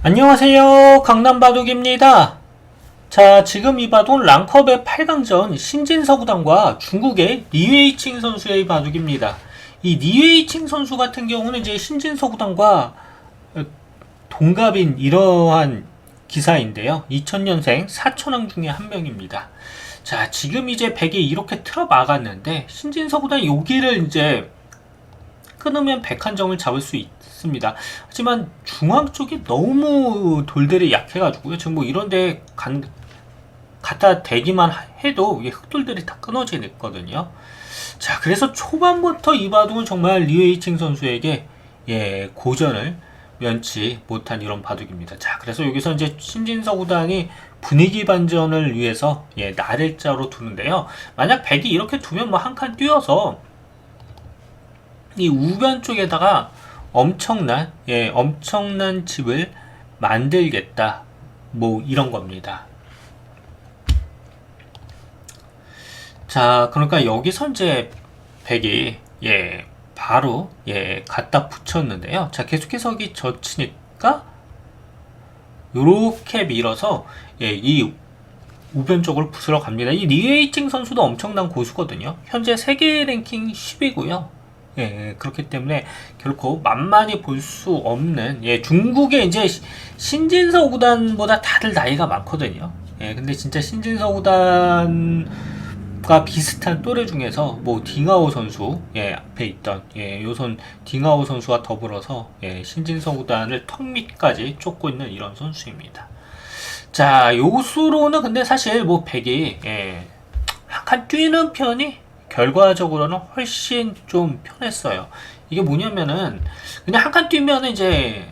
안녕하세요. 강남바둑입니다. 자, 지금 이 바둑은 랑컵의 8강전 신진서구단과 중국의 리웨이칭 선수의 바둑입니다. 이 리웨이칭 선수 같은 경우는 이제 신진서구단과 어, 동갑인 이러한 기사인데요. 2000년생 사천왕 중에 한 명입니다. 자, 지금 이제 백이 이렇게 틀어 막았는데 신진서구단 여기를 이제 끊으면 101점을 잡을 수 있 습니다. 하지만 중앙 쪽이 너무 돌들이 약해가지고요. 지금 뭐 이런데 간, 갖다 대기만 해도 이게 흑돌들이 다 끊어지거든요. 자, 그래서 초반부터 이 바둑은 정말 리웨이칭 선수에게 예, 고전을 면치 못한 이런 바둑입니다. 자, 그래서 여기서 이제 신진서구단이 분위기 반전을 위해서 예, 나를자로 두는데요. 만약 백이 이렇게 두면 뭐 한 칸 뛰어서 이 우변 쪽에다가 엄청난 예 엄청난 집을 만들겠다 뭐 이런 겁니다. 자 그러니까 여기서 이제 백이 예 바로 예 갖다 붙였는데요. 자 계속해서 여기 젖히니까 요렇게 밀어서 예 이 우변 쪽으로 부스러 갑니다. 이 리웨이칭 선수도 엄청난 고수거든요. 현재 세계 랭킹 10위고요. 예, 그렇기 때문에 결코 만만히 볼 수 없는 예, 중국의 이제 시- 신진서 구단보다 다들 나이가 많거든요. 예, 근데 진짜 신진서 구단과 비슷한 또래 중에서 뭐 딩하오 선수 예, 앞에 있던 예, 요선 딩하오 선수와 더불어서 예, 신진서 구단을 턱 밑까지 쫓고 있는 이런 선수입니다. 자, 요수로는 근데 사실 뭐 백이 예, 한칸 뛰는 편이 결과적으로는 훨씬 좀 편했어요. 이게 뭐냐면은 그냥 한 칸 뛰면 이제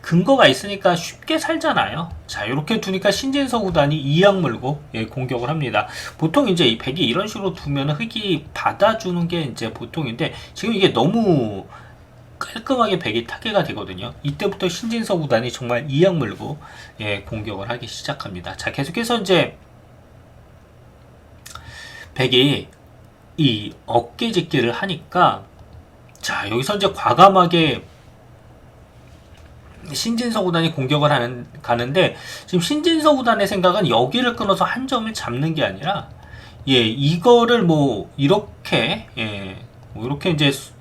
근거가 있으니까 쉽게 살잖아요. 자, 이렇게 두니까 신진서 구단이 이악 물고 예, 공격을 합니다. 보통 이제 이 백이 이런 식으로 두면 흙이 받아주는 게 이제 보통인데 지금 이게 너무 깔끔하게 백이 타개가 되거든요. 이때부터 신진서 구단이 정말 이악 물고 예, 공격을 하기 시작합니다. 자, 계속해서 이제 백이 이 어깨 짚기를 하니까 자 여기서 이제 과감하게 신진서 구단이 공격을 하는 가는데 지금 신진서 구단의 생각은 여기를 끊어서 한 점을 잡는 게 아니라 예 이거를 뭐 이렇게 예 뭐 이렇게 이제 수-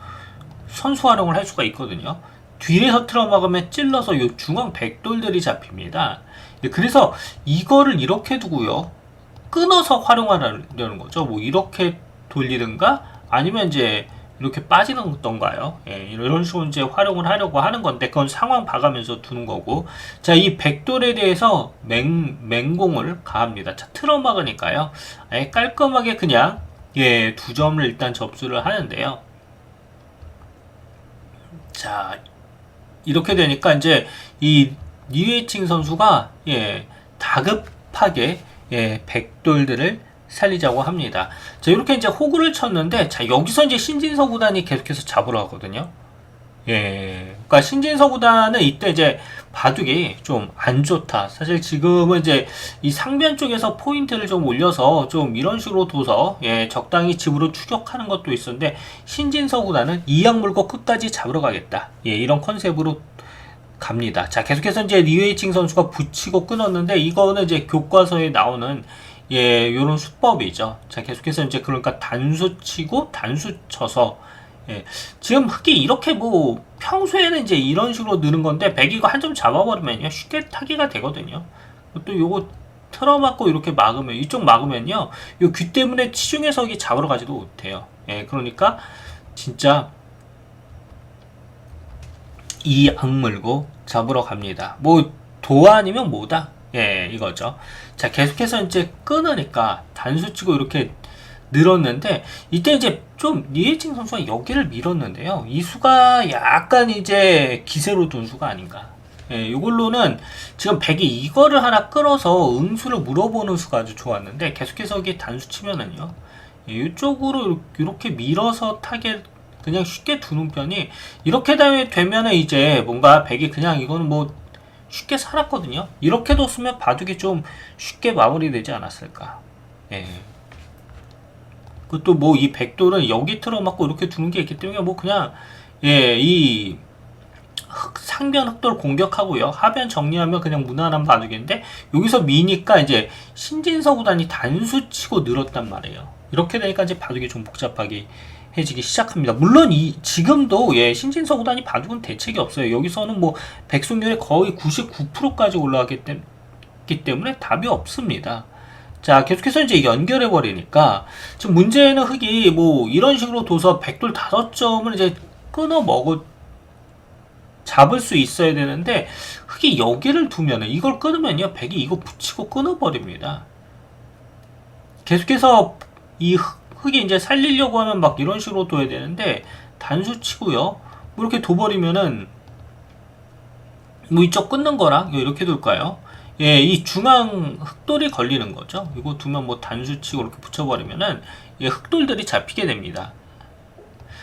선수 활용을 할 수가 있거든요. 뒤에서 틀어막으면 찔러서 요 중앙 백돌들이 잡힙니다. 예, 그래서 이거를 이렇게 두고요. 끊어서 활용하려는 거죠. 뭐 이렇게 돌리든가 아니면 이제 이렇게 빠지는던가요. 예, 이런 식으로 이제 활용을 하려고 하는 건데 그건 상황 봐가면서 두는 거고. 자, 이 백돌에 대해서 맹 맹공을 가합니다. 자, 틀어 막으니까요. 아예 깔끔하게 그냥 예, 두 점을 일단 접수를 하는데요. 자, 이렇게 되니까 이제 이 니웨이칭 선수가 예, 다급하게 예, 백돌들을 살리자고 합니다. 자, 이렇게 이제 호구를 쳤는데, 자, 여기서 이제 신진서 구단이 계속해서 잡으러 가거든요. 예. 그러니까 신진서 구단은 이때 이제 바둑이 좀 안 좋다. 사실 지금은 이제 이 상변 쪽에서 포인트를 좀 올려서 좀 이런 식으로 둬서 예, 적당히 집으로 추격하는 것도 있었는데 신진서 구단은 이악 물고 끝까지 잡으러 가겠다. 예, 이런 컨셉으로 갑니다. 자, 계속해서 이제 리웨이칭 선수가 붙이고 끊었는데 이거는 이제 교과서에 나오는 예, 요런 수법이죠. 자, 계속해서 이제 그러니까 단수 치고 단수 쳐서 예, 지금 흑이 이렇게 뭐 평소에는 이제 이런 식으로 느는 건데 백이가 한 점 잡아버리면요 쉽게 타기가 되거든요. 또 요거 틀어막고 이렇게 막으면 이쪽 막으면요 요 귀 때문에 치중해석이 잡으러 가지도 못해요. 예, 그러니까 진짜 이 악물고 잡으러 갑니다. 뭐 도화 아니면 뭐다. 예, 이거죠. 자, 계속해서 이제 끊으니까 단수 치고 이렇게 늘었는데 이때 이제 좀 니에칭 선수가 여기를 밀었는데요. 이 수가 약간 이제 기세로 둔 수가 아닌가. 예, 이걸로는 지금 백이 이거를 하나 끌어서 응수를 물어보는 수가 아주 좋았는데 계속해서 이게 단수 치면은요. 예, 이쪽으로 이렇게 밀어서 타겟 그냥 쉽게 두는 편이 이렇게 되- 되면은 이제 뭔가 백이 그냥 이거는 뭐 쉽게 살았거든요. 이렇게 뒀으면 바둑이 좀 쉽게 마무리되지 않았을까. 예. 그것도 뭐 이 백돌은 여기 틀어막고 이렇게 두는 게 있기 때문에 뭐 그냥 예, 이 흑- 상변 흑돌 공격하고요. 하변 정리하면 그냥 무난한 바둑인데 여기서 미니까 이제 신진서 구단이 단수 치고 늘었단 말이에요. 이렇게 되니까 이제 바둑이 좀 복잡하게 해지기 시작합니다. 물론 이 지금도 예 신진서 구단이 바둑은 대책이 없어요. 여기서는 뭐 백승률이 거의 99%까지 올라가기 때문에 답이 없습니다. 자, 계속해서 이제 연결해 버리니까 지금 문제는 흑이 뭐 이런 식으로 둬서 백돌 다섯 점을 이제 끊어 먹어 잡을 수 있어야 되는데 흑이 여기를 두면은 이걸 끊으면요 백이 이거 붙이고 끊어 버립니다. 계속해서 이 흑, 흑이 이제 살리려고 하면 막 이런 식으로 둬야 되는데 단수 치고요. 뭐 이렇게 둬버리면은 뭐 이쪽 끊는 거랑 이렇게 둘까요? 예, 이 중앙 흑돌이 걸리는 거죠. 이거 두면 뭐 단수 치고 이렇게 붙여버리면은 예, 흑돌들이 잡히게 됩니다.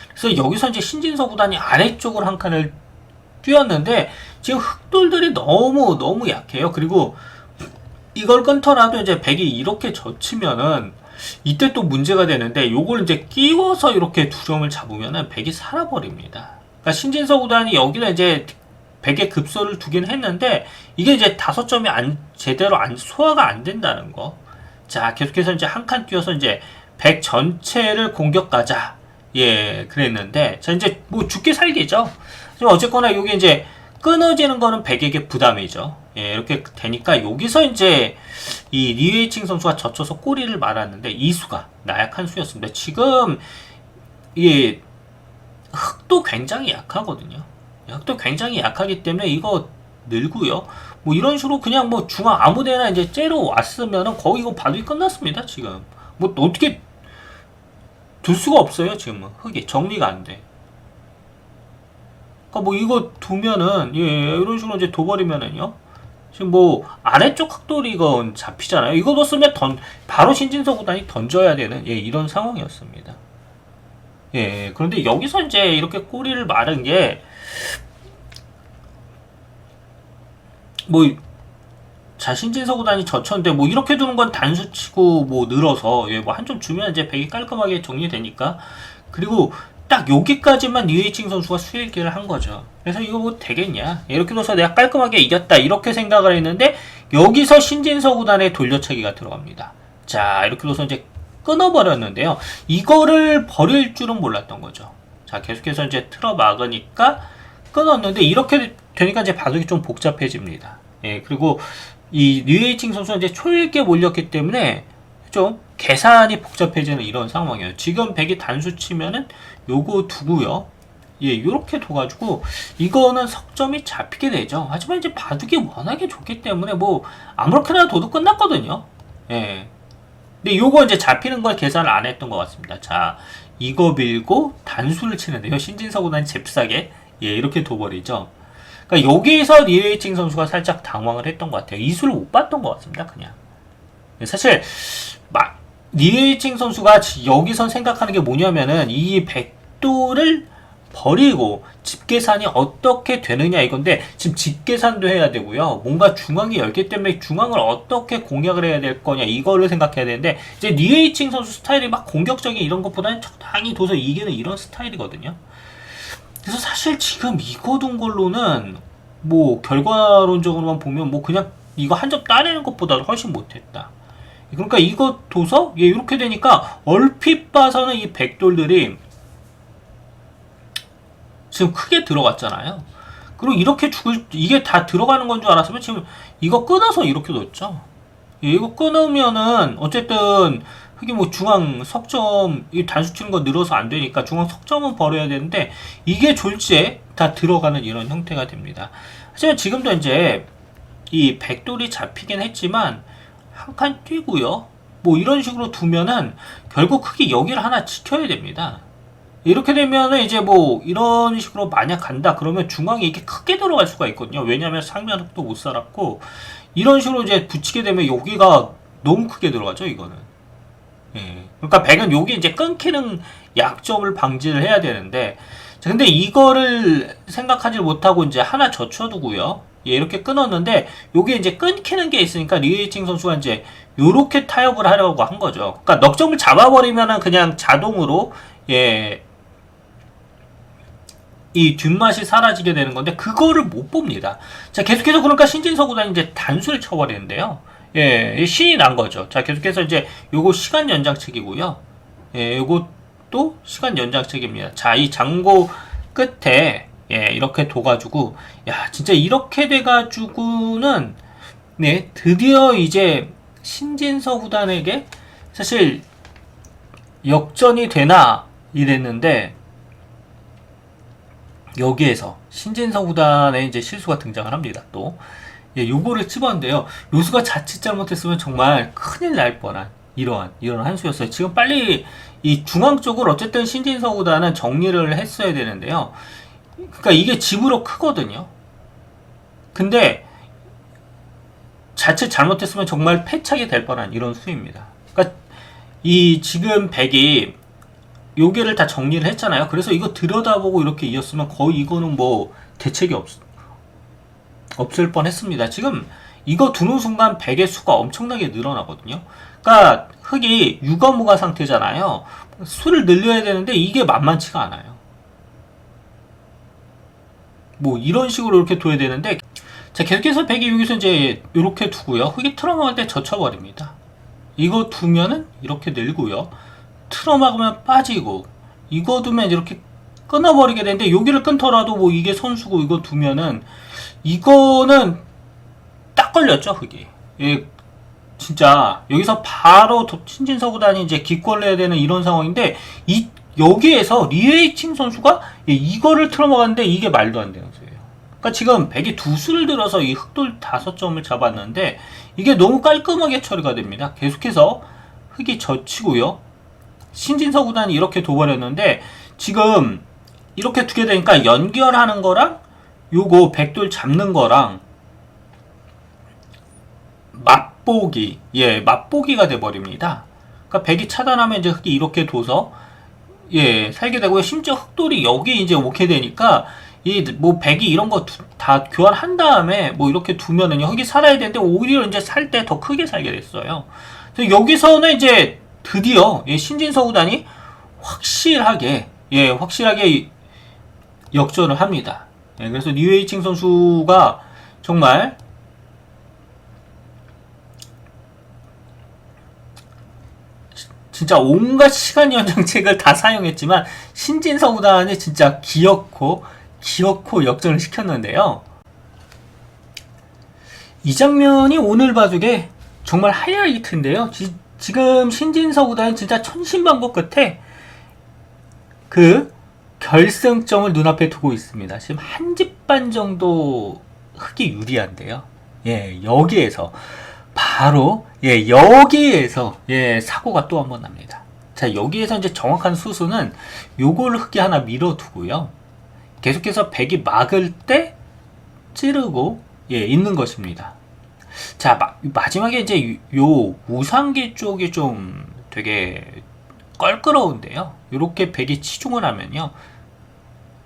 그래서 여기서 이제 신진서 구단이 아래쪽으로 한 칸을 뛰었는데 지금 흑돌들이 너무 너무 약해요. 그리고 이걸 끊더라도 이제 백이 이렇게 젖히면은 이때 또 문제가 되는데 요걸 이제 끼워서 이렇게 두 점을 잡으면은 백이 살아버립니다. 그러니까 신진서 구단이 여기는 이제 백의 급소를 두긴 했는데 이게 이제 다섯 점이 안 제대로 안 소화가 안 된다는 거. 자 계속해서 이제 한 칸 뛰어서 이제 백 전체를 공격 가자. 예 그랬는데 자 이제 뭐 죽게 살기죠. 어쨌거나 여기 이제 끊어지는 거는 백에게 부담이죠. 예 이렇게 되니까 여기서 이제 이 리웨이칭 선수가 젖혀서 꼬리를 말았는데 이 수가 나약한 수였습니다. 지금 이 흑도 굉장히 약하거든요. 흑도 굉장히 약하기 때문에 이거 늘고요. 뭐 이런 식으로 그냥 뭐 중앙 아무데나 이제 째로 왔으면은 거기 이거 바둑이 끝났습니다. 지금 뭐 어떻게 둘 수가 없어요. 지금은 흑이 정리가 안 돼. 그러니까 뭐 이거 두면은 예 이런 식으로 이제 둬버리면은요. 지금 뭐 아래쪽 흑돌이 이건 잡히잖아요. 이거 넣었으면 던 바로 신진서 구단이 던져야 되는 예 이런 상황이었습니다. 예 그런데 여기서 이제 이렇게 꼬리를 마른 게 뭐 자신진서 구단이 젖혔는데 뭐 이렇게 두는 건 단수 치고 뭐 늘어서 예, 뭐 한 점 주면 이제 백이 깔끔하게 정리되니까 그리고 딱 여기까지만 리웨이칭 선수가 수일기를 한 거죠. 그래서 이거 뭐 되겠냐? 이렇게 돼서 내가 깔끔하게 이겼다 이렇게 생각을 했는데 여기서 신진서 구단의 돌려차기가 들어갑니다. 자 이렇게 돼서 이제 끊어버렸는데요. 이거를 버릴 줄은 몰랐던 거죠. 자 계속해서 이제 틀어 막으니까 끊었는데 이렇게 되니까 이제 바둑이 좀 복잡해집니다. 예 그리고 이 리웨이칭 선수는 이제 초일기에 몰렸기 때문에 좀 계산이 복잡해지는 이런 상황이에요. 지금 100이 단수 치면은 요거 두고요. 예, 요렇게 둬가지고 이거는 석점이 잡히게 되죠. 하지만 이제 바둑이 워낙에 좋기 때문에 뭐 아무렇게나 둬도 끝났거든요. 예. 근데 요거 이제 잡히는 걸 계산을 안 했던 것 같습니다. 자, 이거 밀고 단수를 치는데요. 신진서 구단이 잽싸게 예, 이렇게 둬버리죠. 그러니까 여기에서 리웨이칭 선수가 살짝 당황을 했던 것 같아요. 이수를 못 봤던 것 같습니다. 그냥. 사실 막 리에이칭 선수가 지- 여기선 생각하는 게 뭐냐면은 이 백도를 버리고 집계산이 어떻게 되느냐 이건데 지금 집계산도 해야 되고요. 뭔가 중앙이 열기 때문에 중앙을 어떻게 공략을 해야 될 거냐 이거를 생각해야 되는데 이제 리에이칭 선수 스타일이 막 공격적인 이런 것보다는 적당히 둬서 이기는 이런 스타일이거든요. 그래서 사실 지금 이거 둔 걸로는 뭐 결과론적으로만 보면 뭐 그냥 이거 한 점 따내는 것보다 훨씬 못했다. 그러니까 이거 둬서 예, 이렇게 되니까 얼핏 봐서는 이 백돌들이 지금 크게 들어갔잖아요. 그리고 이렇게 죽을 이게 다 들어가는 건 줄 알았으면 지금 이거 끊어서 이렇게 뒀죠. 예, 이거 끊으면은 어쨌든 그게 뭐 중앙 석점 이 단수 치는 거 늘어서 안 되니까 중앙 석점은 버려야 되는데 이게 졸지에 다 들어가는 이런 형태가 됩니다. 하지만 지금도 이제 이 백돌이 잡히긴 했지만 한 칸 뛰고요. 뭐 이런 식으로 두면은 결국 크게 여기를 하나 지켜야 됩니다. 이렇게 되면은 이제 뭐 이런 식으로 만약 간다 그러면 중앙에 이렇게 크게 들어갈 수가 있거든요. 왜냐하면 상면 흑도 못 살았고 이런 식으로 이제 붙이게 되면 여기가 너무 크게 들어가죠. 이거는. 예. 그러니까 백은 여기 이제 끊기는 약점을 방지를 해야 되는데 자, 근데 이거를 생각하지 못하고 이제 하나 젖혀두고요. 예, 이렇게 끊었는데 요게 이제 끊기는 게 있으니까 리에이칭 선수가 이제 요렇게 타협을 하려고 한 거죠. 그러니까 넉점을 잡아버리면은 그냥 자동으로 예 이 뒷맛이 사라지게 되는 건데 그거를 못 봅니다. 자 계속해서 그러니까 신진서 구단이 이제 단수를 쳐 버리는데요. 예, 신이 난 거죠. 자 계속해서 이제 요거 시간 연장책이고요. 예, 요것도 시간 연장책입니다. 자 이 장고 끝에 예 이렇게 둬가지고 야 진짜 이렇게 돼가지고는 네 드디어 이제 신진서 구단에게 사실 역전이 되나 이랬는데 여기에서 신진서 구단의 이제 실수가 등장을 합니다. 또 예, 요거를 찝었는데요. 요수가 자칫 잘못했으면 정말 큰일 날 뻔한 이러한 이런 한 수였어요. 지금 빨리 이 중앙 쪽을 어쨌든 신진서 구단은 정리를 했어야 되는데요. 그러니까 이게 집으로 크거든요. 근데 자칫 잘못했으면 정말 패착이 될 뻔한 이런 수입니다. 그러니까 이 지금 백이 요게를 다 정리를 했잖아요. 그래서 이거 들여다보고 이렇게 이었으면 거의 이거는 뭐 대책이 없, 없을 뻔 했습니다. 지금 이거 두는 순간 백의 수가 엄청나게 늘어나거든요. 그러니까 흙이 유가무가 상태잖아요. 수를 늘려야 되는데 이게 만만치가 않아요. 뭐 이런 식으로 이렇게 둬야 되는데 자 계속해서 백이 여기서 이제 이렇게 두고요. 흙이 틀어먹을 때 젖혀버립니다. 이거 두면은 이렇게 늘고요. 틀어막으면 빠지고 이거 두면 이렇게 끊어버리게 되는데 여기를 끊더라도 뭐 이게 선수고 이거 두면은 이거는 딱 걸렸죠 흙이 예, 진짜 여기서 바로 도- 신진서 구단이 이제 기권을 해야 되는 이런 상황인데 이 여기에서 리에이칭 선수가 예, 이거를 틀어막았는데 이게 말도 안 되는 수예요. 그러니까 지금 백이 두 수를 들어서 이 흑돌 다섯 점을 잡았는데 이게 너무 깔끔하게 처리가 됩니다. 계속해서 흑이 젖히고요. 신진서 구단이 이렇게 둬버렸는데 지금 이렇게 두게 되니까 연결하는 거랑 요거 백돌 잡는 거랑 맛보기 예 맛보기가 돼 버립니다. 그러니까 백이 차단하면 이제 흑이 이렇게 둬서 예 살게 되고요. 심지어 흑돌이 여기 이제 오게 되니까 이 뭐 백이 이런 거 다 교환한 다음에 뭐 이렇게 두면은요 흑이 살아야 되는데 오히려 이제 살 때 더 크게 살게 됐어요. 그래서 여기서는 이제 드디어 예, 신진서 구단이 확실하게 예 확실하게 역전을 합니다. 예, 그래서 리웨이칭 선수가 정말 진짜 온갖 시간 연장책을 다 사용했지만 신진서 구단이 진짜 기어코 기어코 역전을 시켰는데요. 이 장면이 오늘 바둑에 정말 하이라이트인데요. 지, 지금 신진서 구단이 진짜 천신반복 끝에 그 결승점을 눈앞에 두고 있습니다. 지금 한 집 반 정도 흑이 유리한데요. 예, 여기에서 바로 예, 여기에서 예, 사고가 또 한 번 납니다. 자, 여기에서 이제 정확한 수수는 요걸 흑이 하나 밀어두고요. 계속해서 백이 막을 때 찌르고 예, 있는 것입니다. 자, 마, 마지막에 이제 요 우상기 쪽이 좀 되게 껄끄러운데요. 이렇게 백이 치중을 하면요.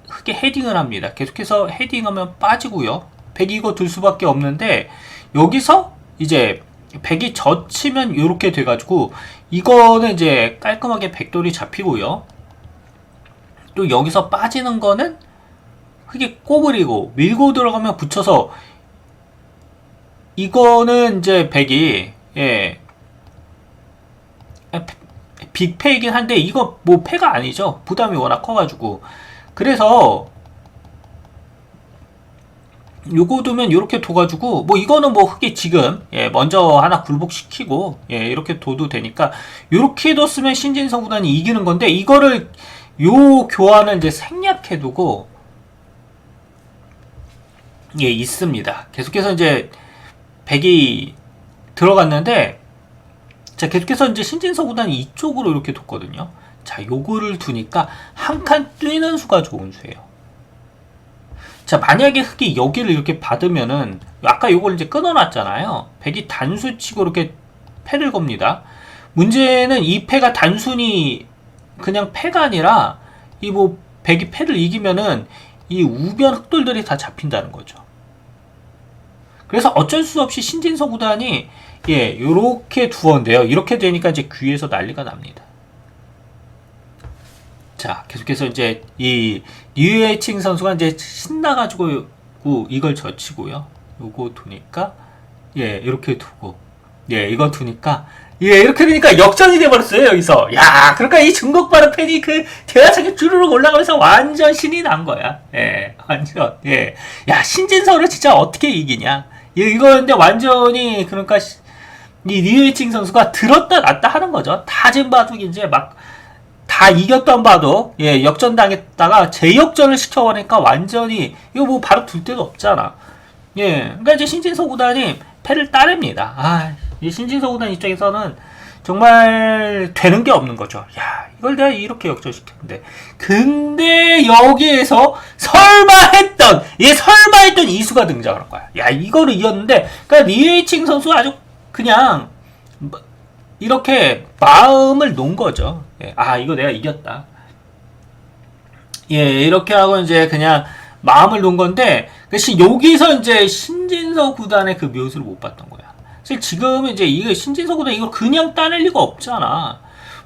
흑에 헤딩을 합니다. 계속해서 헤딩하면 빠지고요. 백이 이거 둘 수밖에 없는데 여기서 이제 백이 젖히면 이렇게 돼가지고 이거는 이제 깔끔하게 백돌이 잡히고요. 또 여기서 빠지는 거는 흑이 꼬부리고 밀고 들어가면 붙여서 이거는 이제 백이 예. 빅패이긴 한데 이거 뭐 패가 아니죠? 부담이 워낙 커가지고. 그래서 요거 두면 이렇게 둬가지고 뭐 이거는 뭐 흑이 지금 예 먼저 하나 굴복시키고 예 이렇게 둬도 되니까 이렇게 뒀으면 신진성 구단이 이기는 건데 이거를 요 교환을 이제 생략해두고 예 있습니다 계속해서 이제 백이 들어갔는데 자 계속해서 이제 신진서 구단이 이쪽으로 이렇게 뒀거든요. 자 요거를 두니까 한 칸 뛰는 수가 좋은 수예요. 자 만약에 흑이 여기를 이렇게 받으면은 아까 요걸 이제 끊어놨잖아요. 백이 단수치고 이렇게 패를 겁니다. 문제는 이 패가 단순히 그냥 패가 아니라 이 뭐 백이 패를 이기면은 이 우변 흑돌들이 다 잡힌다는 거죠. 그래서 어쩔 수 없이 신진서 구단이 예, 요렇게 두었는데요. 이렇게 되니까 이제 귀에서 난리가 납니다. 자, 계속해서 이제 이 뉴에이칭 선수가 이제 신나가지고 이걸 젖히고요. 요거 두니까 예 이렇게 두고 예 이거 두니까 예 이렇게 되니까 역전이 돼버렸어요 여기서. 야 그러니까 이 중국 바로 팬이 그 대화창에 주르륵 올라가면서 완전 신이 난 거야. 예 완전 예야 신진서를 진짜 어떻게 이기냐? 예, 이거 근데 완전히 그러니까 시- 이 리에이칭 선수가 들었다 놨다 하는 거죠. 다진 바둑 이제 막 다 이겼던 바둑 예 역전당했다가 재역전을 시켜버리니까 완전히 이거 뭐 바로 둘 데도 없잖아 예, 그러니까 이제 신진서 구단이 패를 따냅니다. 아, 이 신진서 구단 입장에서는 정말 되는 게 없는 거죠. 야, 이걸 내가 이렇게 역전시켰는데. 근데 여기에서 설마 했던, 예, 설마 했던 이수가 등장하는 거야. 야, 이거를 이겼는데, 그러니까 리에이칭 선수 아주 그냥, 뭐, 이렇게 마음을 놓은 거죠. 예, 아, 이거 내가 이겼다. 예, 이렇게 하고 이제 그냥 마음을 놓은 건데, 그시 여기서 이제 신진서 구단의 그 묘수를 못 봤던 거야. 사실 지금 이제 이게 신진서 구단 이걸 그냥 따낼 리가 없잖아.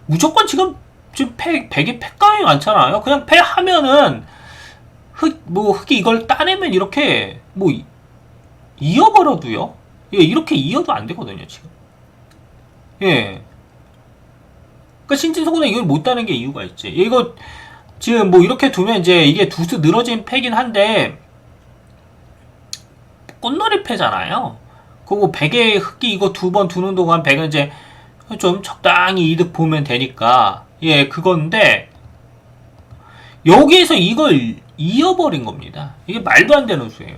무조건 지금 지금 패, 백이 패감이 많잖아요. 그냥 패하면은 흑, 뭐 흑이 이걸 따내면 이렇게 뭐 이- 이어버려도요. 예, 이렇게 이어도 안 되거든요, 지금. 예. 그러니까 구단 이걸 못 따는 게 이유가 있지. 이거 지금 뭐 이렇게 두면 이제 이게 두수 늘어진 패긴 한데 꽃놀이 패잖아요. 그거 백의 흑기 이거 두 번 두는 동안 백은 이제 좀 적당히 이득 보면 되니까 예 그건데 여기에서 이걸 이어버린 겁니다. 이게 말도 안 되는 수예요.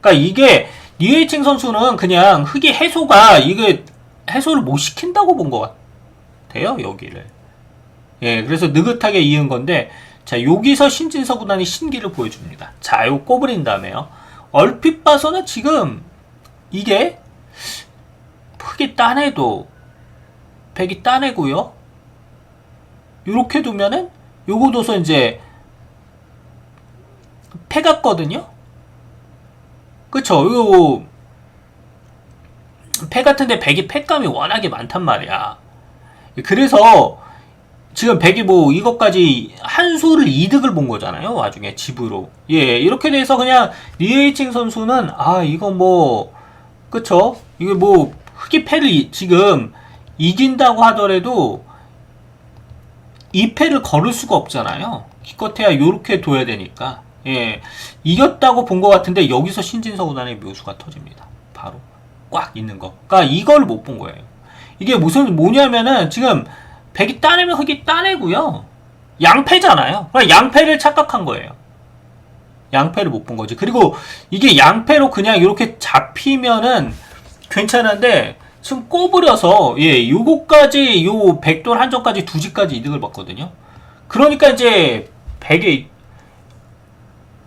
그러니까 이게 니에이칭 선수는 그냥 흑이 해소가 이게 해소를 못 시킨다고 본 것 같아요 여기를. 예, 그래서 느긋하게 이은 건데, 자, 여기서 신진서 구단이 신기를 보여줍니다. 자, 요 꼬부린 다음에요. 얼핏 봐서는 지금, 이게, 흑이 따내도, 백이 따내고요. 요렇게 두면은, 요거 둬서 이제, 패 같거든요? 그쵸, 요, 패 같은데 백이 패감이 워낙에 많단 말이야. 그래서, 지금 백이 뭐 이것까지 한 수를 이득을 본 거잖아요. 와중에 집으로. 예, 이렇게 돼서 그냥 리에이칭 선수는 아, 이거 뭐 그쵸? 이게 뭐 흑이 패를 이- 지금 이긴다고 하더라도 이 패를 걸을 수가 없잖아요. 기껏해야 요렇게 둬야 되니까. 예. 이겼다고 본 것 같은데 여기서 신진서 구단의 묘수가 터집니다. 꽉 있는 거. 그러니까 이걸 못 본 거예요. 이게 무슨 뭐냐면은 지금 백이 따내면 흑이 따내고요. 양패잖아요. 그러니까 양패를 착각한 거예요. 양패를 못 본 거지. 그리고 이게 양패로 그냥 이렇게 잡히면은 괜찮은데 지금 꼬부려서 예, 요거까지 요 백돌 한정까지 두 지까지 이득을 봤거든요. 그러니까 이제 백의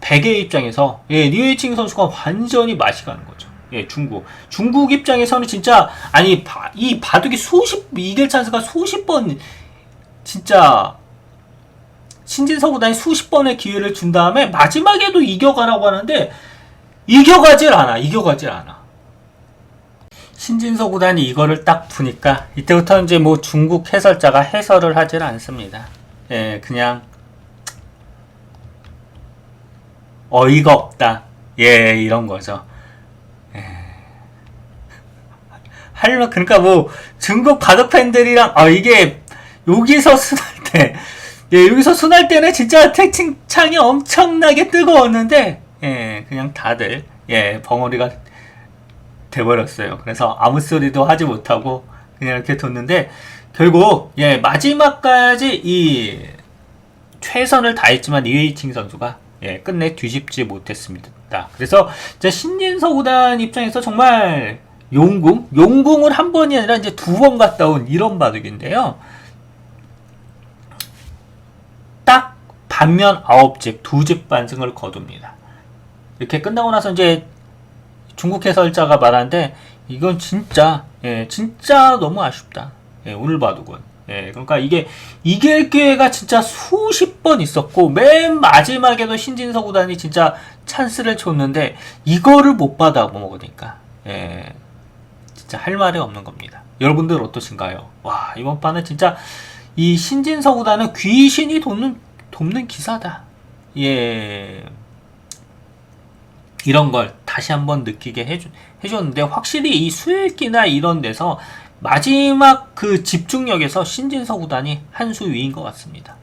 백의 입장에서 예, 리에이칭 선수가 완전히 맛이 가는 거죠. 예, 중국. 중국 입장에서는 진짜 아니 바- 이 바둑이 수십 이길 찬스가 수십 번 진짜 신진서 구단이 수십 번의 기회를 준 다음에 마지막에도 이겨가라고 하는데 이겨가질 않아. 이겨가질 않아. 신진서 구단이 이거를 딱 보니까 이때부터 이제 뭐 중국 해설자가 해설을 하질 않습니다. 예, 그냥 어이가 없다. 예, 이런 거죠. 할로 그러니까 뭐 중국 바둑 팬들이랑 아 이게 여기서 순할 때 예, 여기서 순할 때는 진짜 채팅창이 엄청나게 뜨거웠는데 예, 그냥 다들 예, 벙어리가 돼버렸어요. 그래서 아무 소리도 하지 못하고 그냥 이렇게 뒀는데 결국 예, 마지막까지 이 최선을 다했지만 이웨이칭 선수가 예, 끝내 뒤집지 못했습니다. 그래서 이제 신진서 구단 입장에서 정말 용궁, 용궁을 한 번이 아니라 이제 두 번 갔다 온 이런 바둑인데요. 딱 반면 아홉 집, 두 집 반승을 거둡니다. 이렇게 끝나고 나서 이제 중국 해설자가 말하는데 이건 진짜 예, 진짜 너무 아쉽다. 예, 오늘 바둑은. 예, 그러니까 이게 이길 기회가 진짜 수십 번 있었고 맨 마지막에도 신진서 구단이 진짜 찬스를 줬는데 이거를 못 받아 먹으니까 예, 진짜 할 말이 없는 겁니다. 여러분들 어떠신가요? 와 이번 판은 진짜 이 신진서 구단은 귀신이 돕는 돕는 기사다. 예. 이런 걸 다시 한번 느끼게 해주, 해줬는데 확실히 이 수일기나 이런 데서 마지막 그 집중력에서 신진서 구단이 한 수 위인 것 같습니다.